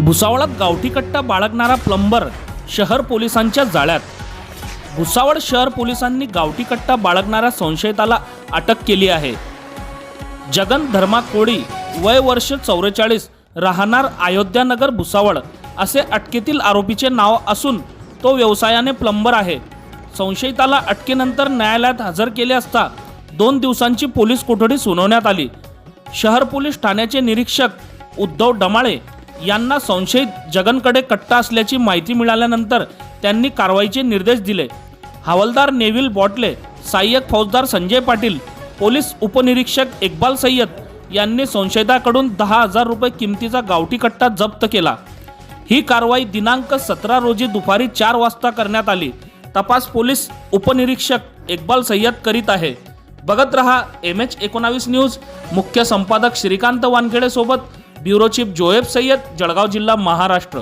भुसावळात गावठी कट्टा बाळगणारा प्लंबर शहर पोलिसांच्या जाळ्यात. भुसावळ शहर पोलिसांनी गावठी कट्टा बाळगणाऱ्या संशयिताला अटक केली आहे. जगन धर्मा कोळी वय वर्ष चौवेचाळीस राहणार अयोध्यानगर भुसावळ असे अटकेतील आरोपीचे नाव असून तो व्यवसायाने प्लंबर आहे. संशयिताला अटकेनंतर न्यायालयात हजर केले असता दोन दिवसांची पोलीस कोठडी सुनावण्यात आली. शहर पोलीस ठाण्याचे निरीक्षक उद्धव डमाळे यांना संशयित जगनकडे कट्टा असल्याची माहिती मिळाल्यानंतर त्यांनी कारवाईचे निर्देश दिले. हवालदार नेव्हिल बॉटले सहाय्यक फौजदार संजय पाटील पोलीस उपनिरीक्षक इक्बाल सय्यद यांनी संशयिताकडून दहा हजार रुपये किमतीचा गावठी कट्टा जप्त केला. ही कारवाई दिनांक सतरा रोजी दुपारी चार वाजता करण्यात आली. तपास पोलीस उपनिरीक्षक इक्बाल सय्यद करीत आहे. बघत रहा एम एच एकोणावीस न्यूज. मुख्य संपादक श्रीकांत वानखेडे सोबत ब्युरो चीफ जोएब सय्यद जळगाव जिल्हा महाराष्ट्र.